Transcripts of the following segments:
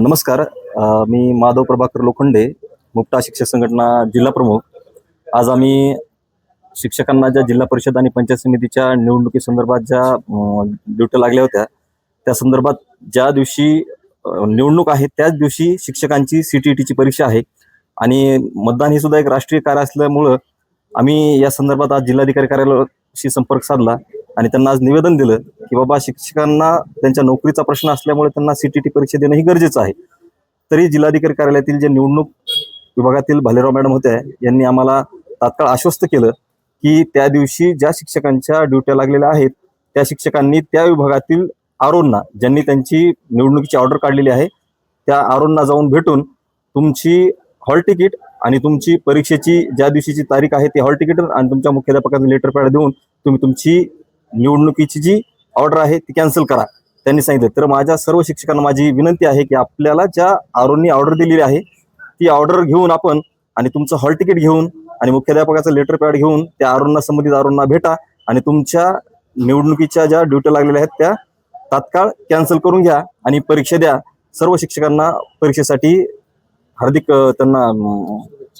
नमस्कार. मी माधव प्रभाकर लोखंडे मुक्ता शिक्षक संघटना जिल्हा प्रमुख. आज आम्ही शिक्षकांना ज्या जिल्हा परिषद आणि पंचायत समितीच्या निवडणुकीसंदर्भात ज्या ड्युट्या लागल्या होत्या त्या संदर्भात ज्या दिवशी निवडणूक आहे त्याच दिवशी शिक्षकांची सी टी टीची परीक्षा आहे. आणि मतदान हे सुद्धा एक राष्ट्रीय कार्य असल्यामुळं आम्ही या संदर्भात आज जिल्हाधिकारी कार्यालयाशी संपर्क साधला. आणि त्यांना आज निवेदन दिलं की बाबा शिक्षकांना त्यांच्या नोकरीचा प्रश्न असल्यामुळे त्यांना सी टी टी परीक्षा देणं ही गरजेचं आहे. तरी जिल्हाधिकारी कार्यालयातील जे निवडणूक विभागातील भालेराव मॅडम होत्या यांनी आम्हाला तात्काळ आश्वस्त केलं की त्या दिवशी ज्या शिक्षकांच्या ड्युट्या लागलेल्या आहेत त्या शिक्षकांनी त्या विभागातील आरोंना ज्यांनी त्यांची निवडणुकीची ऑर्डर काढलेली आहे त्या आरोंना जाऊन भेटून तुमची हॉल तिकीट आणि तुमची परीक्षेची ज्या दिवशीची तारीख आहे ती हॉल तिकीट आणि तुमच्या मुख्याध्यापकाचं लेटर पॅड देऊन तुम्ही तुमची निवडणुकीची जी ऑर्डर आहे ती कॅन्सल करा. त्यांनी सांगितलं. तर माझ्या सर्व शिक्षकांना माझी विनंती आहे की आपल्याला ज्या आरोंनी ऑर्डर दिलेली आहे ती ऑर्डर घेऊन आपण आणि तुमचं हॉल तिकीट घेऊन आणि मुख्याध्यापकाचं लेटर पॅड घेऊन त्या आरोंना संबंधित आरोंना भेटा आणि तुमच्या निवडणुकीच्या ज्या ड्युट्या लागलेल्या आहेत त्या तात्काळ कॅन्सल करून घ्या आणि परीक्षा द्या. सर्व शिक्षकांना परीक्षेसाठी हार्दिक त्यांना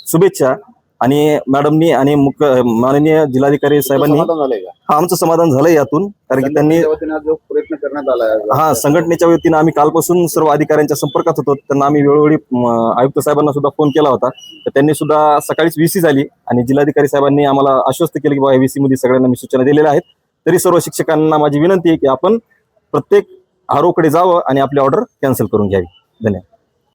शुभेच्छा. आणि मॅडमनी आणि मुख्य माननीय जिल्हाधिकारी साहेबांनी झालंय हा आमचं समाधान झालं यातून कारण की त्यांनी प्रयत्न करण्यात आला हा संघटनेच्या वतीनं आम्ही कालपासून सर्व अधिकाऱ्यांच्या संपर्कात होतो. त्यांना आम्ही वेळोवेळी आयुक्त साहेबांना सुद्धा फोन केला होता. तर त्यांनी सुद्धा सकाळीच व्हीसी झाली आणि जिल्हाधिकारी साहेबांनी आम्हाला आश्वस्त केलं की बाबा व्हीसी मध्ये सगळ्यांना मी सूचना दिलेल्या आहेत. तरी सर्व शिक्षकांना माझी विनंती आहे की आपण प्रत्येक आरोकडे जावं आणि आपली ऑर्डर कॅन्सल करून घ्यावी. धन्यवाद.